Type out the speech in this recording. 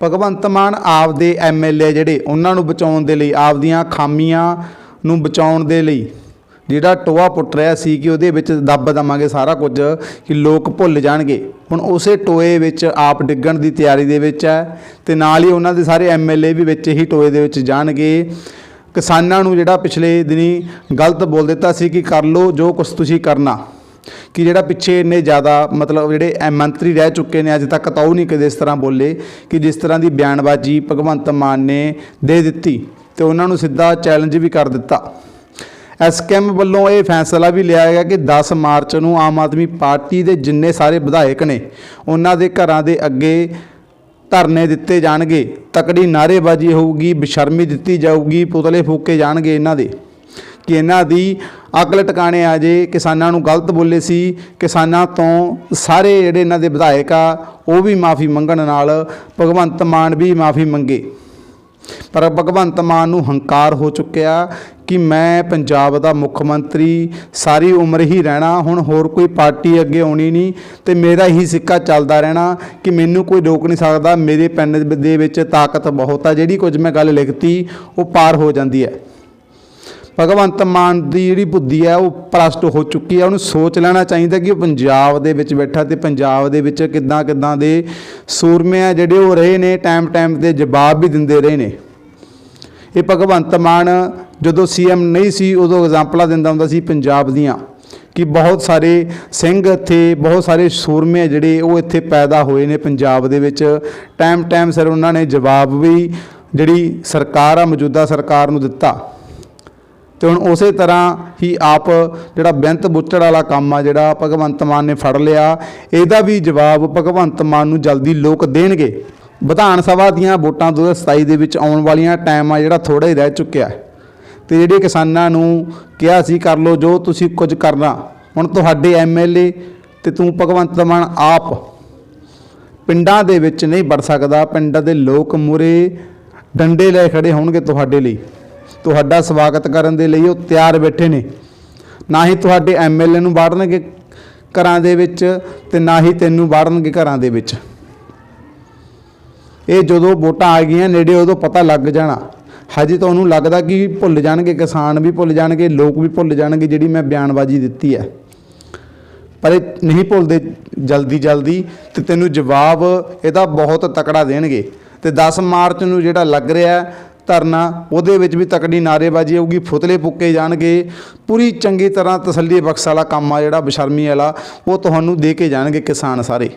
ਭਗਵੰਤ ਮਾਨ ਆਪਦੇ ਐਮਐਲਏ ਜਿਹੜੇ, ਉਹਨਾਂ ਨੂੰ ਬਚਾਉਣ ਦੇ ਲਈ, ਆਪਦੀਆਂ ਖਾਮੀਆਂ ਨੂੰ ਬਚਾਉਣ ਦੇ ਲਈ ਜਿਹੜਾ ਟੋਆ ਪੁੱਟ ਰਿਹਾ ਸੀ ਕਿ ਉਹਦੇ ਵਿੱਚ ਦੱਬ ਦਵਾਂਗੇ ਸਾਰਾ ਕੁਝ, ਕਿ ਲੋਕ ਭੁੱਲ ਜਾਣਗੇ। ਹੁਣ ਉਸੇ ਟੋਏ ਵਿੱਚ ਆਪ ਡਿੱਗਣ ਦੀ ਤਿਆਰੀ ਦੇ ਵਿੱਚ ਹੈ ਤੇ ਨਾਲ ਹੀ ਉਹਨਾਂ ਦੇ ਸਾਰੇ ਐਮਐਲਏ ਵੀ ਵਿੱਚ ਹੀ ਟੋਏ ਦੇ ਵਿੱਚ ਜਾਣਗੇ। ਕਿਸਾਨਾਂ ਨੂੰ ਜਿਹੜਾ ਪਿਛਲੇ ਦਿਨੀ ਗਲਤ ਬੋਲ ਦਿੱਤਾ ਸੀ ਕਿ ਕਰ ਲਓ ਜੋ ਕੁਝ ਤੁਸੀਂ ਕਰਨਾ। ਕਿ ਜਿਹੜਾ ਪਿੱਛੇ ਇੰਨੇ ਜ਼ਿਆਦਾ ਮਤਲਬ ਜਿਹੜੇ ਮੰਤਰੀ ਰਹਿ ਚੁੱਕੇ ਨੇ ਅੱਜ ਤੱਕ ਤਾਂ ਉਹ ਨਹੀਂ ਕਦੇ ਇਸ ਤਰ੍ਹਾਂ ਬੋਲੇ ਕਿ ਜਿਸ ਤਰ੍ਹਾਂ ਦੀ ਬਿਆਨਬਾਜ਼ੀ ਭਗਵੰਤ ਮਾਨ ਨੇ ਦੇ ਦਿੱਤੀ ਤੇ ਉਹਨਾਂ ਨੂੰ ਸਿੱਧਾ ਚੈਲੰਜ ਵੀ ਕਰ ਦਿੱਤਾ। ਐਸਕੇਐਮ ਵੱਲੋਂ ਇਹ ਫੈਸਲਾ ਵੀ ਲਿਆ ਗਿਆ ਕਿ 10 ਮਾਰਚ ਨੂੰ ਆਮ ਆਦਮੀ ਪਾਰਟੀ ਦੇ ਜਿੰਨੇ ਸਾਰੇ ਵਿਧਾਇਕ ਨੇ, ਉਹਨਾਂ ਦੇ ਘਰਾਂ ਦੇ ਅੱਗੇ ਧਰਨੇ ਦਿੱਤੇ ਜਾਣਗੇ, ਤਕੜੀ ਨਾਅਰੇਬਾਜ਼ੀ ਹੋਊਗੀ, ਬਸ਼ਰਮੀ ਦਿੱਤੀ ਜਾਊਗੀ, ਪੁਤਲੇ ਫੂਕੇ ਜਾਣਗੇ ਇਹਨਾਂ ਦੇ। ਕਿ ਇਹਨਾਂ ਦੀ ਅਕਲ ਟਿਕਾਣੇ ਆ ਜੇ, ਕਿਸਾਨਾਂ ਨੂੰ ਗਲਤ ਬੋਲੇ ਸੀ, ਕਿਸਾਨਾਂ ਤੋਂ ਸਾਰੇ ਜਿਹੜੇ ਇਹਨਾਂ ਦੇ ਵਿਧਾਇਕ ਆ, ਉਹ ਵੀ ਮਾਫੀ ਮੰਗਣ ਨਾਲ ਭਗਵੰਤ ਮਾਨ ਵੀ ਮਾਫੀ ਮੰਗੇ। ਪਰ ਭਗਵੰਤ ਮਾਨ ਨੂੰ ਹੰਕਾਰ ਹੋ ਚੁੱਕਿਆ ਕਿ ਮੈਂ ਪੰਜਾਬ ਦਾ ਮੁੱਖ ਮੰਤਰੀ ਸਾਰੀ ਉਮਰ ਹੀ ਰਹਿਣਾ, ਹੁਣ ਹੋਰ ਕੋਈ ਪਾਰਟੀ ਅੱਗੇ ਆਉਣੀ ਨਹੀਂ ਤੇ ਮੇਰਾ ਹੀ ਸਿੱਕਾ ਚੱਲਦਾ ਰਹਿਣਾ ਕਿ ਮੈਨੂੰ ਕੋਈ ਰੋਕ ਨਹੀਂ ਸਕਦਾ, ਮੇਰੇ ਪੈਨ ਦੇ ਵਿੱਚ ਤਾਕਤ ਬਹੁਤ ਆ, ਜਿਹੜੀ ਕੁਝ ਮੈਂ ਗੱਲ ਲਿਖਤੀ ਉਹ ਪਾਰ ਹੋ ਜਾਂਦੀ ਹੈ। ਭਗਵੰਤ ਮਾਨ ਦੀ ਜਿਹੜੀ ਬੁੱਧੀ ਹੈ, ਉਹ ਪ੍ਰਸਟ ਹੋ ਚੁੱਕੀ ਹੈ। ਉਹਨੂੰ ਸੋਚ ਲੈਣਾ ਚਾਹੀਦਾ ਕਿ ਉਹ ਪੰਜਾਬ ਦੇ ਵਿੱਚ ਬੈਠਾ ਤੇ ਪੰਜਾਬ ਦੇ ਵਿੱਚ ਕਿੱਦਾਂ ਕਿੱਦਾਂ ਦੇ ਸੂਰਮੇ ਆ ਜਿਹੜੇ ਉਹ ਰਹੇ ਨੇ ਟਾਈਮ ਟਾਈਮ ਤੇ ਜਵਾਬ ਵੀ ਦਿੰਦੇ ਰਹੇ ਨੇ। ਇਹ ਭਗਵੰਤ ਮਾਨ ਜਦੋਂ ਸੀਐਮ ਨਹੀਂ ਸੀ, ਉਦੋਂ ਐਗਜ਼ਾਮਪਲਾਂ ਦਿੰਦਾ ਹੁੰਦਾ ਸੀ ਪੰਜਾਬ ਦੀਆਂ ਕਿ ਬਹੁਤ ਸਾਰੇ ਸਿੰਘ ਇੱਥੇ, ਬਹੁਤ ਸਾਰੇ ਸੂਰਮੇ ਆ ਜਿਹੜੇ ਉਹ ਇੱਥੇ ਪੈਦਾ ਹੋਏ ਨੇ ਪੰਜਾਬ ਦੇ ਵਿੱਚ। ਟਾਈਮ ਟਾਈਮ ਸਿਰ ਉਹਨਾਂ ਨੇ ਜਵਾਬ ਵੀ ਜਿਹੜੀ ਸਰਕਾਰ ਆ, ਮੌਜੂਦਾ ਸਰਕਾਰ ਨੂੰ ਦਿੱਤਾ। ਤੇ ਹੁਣ ਉਸੇ ਤਰ੍ਹਾਂ ਹੀ ਆਪ ਜਿਹੜਾ ਬੈਂਤ ਬੁੱਚੜ ਵਾਲਾ ਕੰਮ ਆ, ਜਿਹੜਾ ਭਗਵੰਤ ਮਾਨ ਨੇ ਫੜ ਲਿਆ, ਇਹਦਾ ਵੀ ਜਵਾਬ ਭਗਵੰਤ ਮਾਨ ਨੂੰ ਜਲਦੀ ਲੋਕ ਦੇਣਗੇ। ਵਿਧਾਨ ਸਭਾ ਦੀਆਂ ਵੋਟਾਂ 2027 ਦੇ ਵਿੱਚ ਆਉਣ ਵਾਲੀਆਂ ਟਾਈਮ ਆ ਜਿਹੜਾ ਥੋੜਾ ਹੀ ਰਹਿ ਚੁੱਕਿਆ ਹੈ। ਤੇ ਜਿਹੜੇ ਕਿਸਾਨਾਂ ਨੂੰ ਕਿਹਾ ਸੀ, ਕਰ ਲਓ ਜੋ ਤੁਸੀਂ ਕੁਝ ਕਰਨਾ। ਹੁਣ ਤੁਹਾਡੇ ਐਮਐਲਏ ਤੇ ਤੂੰ ਭਗਵੰਤ ਮਾਨ ਆਪ ਪਿੰਡਾਂ ਦੇ ਵਿੱਚ ਨਹੀਂ ਵੜ ਸਕਦਾ, ਪਿੰਡਾਂ ਦੇ ਲੋਕ ਮੂਰੇ ਡੰਡੇ ਲੈ ਖੜੇ ਹੋਣਗੇ ਤੁਹਾਡੇ ਲਈ। ਤੁਹਾਡਾ ਸਵਾਗਤ ਕਰਨ ਦੇ ਲਈ ਉਹ ਤਿਆਰ ਬੈਠੇ ਨੇ। ਨਾ ਹੀ ਤੁਹਾਡੇ ਐਮਐਲਏ ਨੂੰ ਵਾੜਨਗੇ ਘਰਾਂ ਦੇ ਵਿੱਚ ਤੇ ਨਾ ਹੀ ਤੈਨੂੰ ਵਾੜਨਗੇ ਘਰਾਂ ਦੇ ਵਿੱਚ। ਇਹ ਜਦੋਂ ਵੋਟਾਂ ਆ ਗਈਆਂ, ਨੇੜੇ ਉਦੋਂ ਪਤਾ ਲੱਗ ਜਾਣਾ। ਹਜੇ ਤਾਂ ਉਹਨੂੰ ਲੱਗਦਾ ਕਿ ਭੁੱਲ ਜਾਣਗੇ, ਕਿਸਾਨ ਵੀ ਭੁੱਲ ਜਾਣਗੇ, ਲੋਕ ਵੀ ਭੁੱਲ ਜਾਣਗੇ ਜਿਹੜੀ ਮੈਂ ਬਿਆਨਬਾਜ਼ੀ ਦਿੱਤੀ ਹੈ। ਪਰ ਇਹ ਨਹੀਂ ਭੁੱਲਦੇ ਜਲਦੀ ਜਲਦੀ ਤੇ ਤੈਨੂੰ ਜਵਾਬ ਇਹਦਾ ਬਹੁਤ ਤਕੜਾ ਦੇਣਗੇ। ਤੇ 10 ਮਾਰਚ ਨੂੰ ਜਿਹੜਾ ਲੱਗ ਰਿਹਾ ਧਰਨਾ ਉਹਦੇ ਵਿੱਚ ਵੀ ਤਕੜੀ ਨਾਰੇਬਾਜ਼ੀ ਹੋਊਗੀ, ਫੁਤਲੇ ਪੁੱਕੇ ਜਾਣਗੇ। ਪੂਰੀ ਚੰਗੀ ਤਰ੍ਹਾਂ ਤਸੱਲੀ ਬਖਸ਼ ਵਾਲਾ ਕੰਮ ਆ ਜਿਹੜਾ, ਬਸ਼ਰਮੀ ਵਾਲਾ, ਉਹ ਤੁਹਾਨੂੰ ਦੇ ਕੇ ਜਾਣਗੇ ਕਿਸਾਨ ਸਾਰੇ।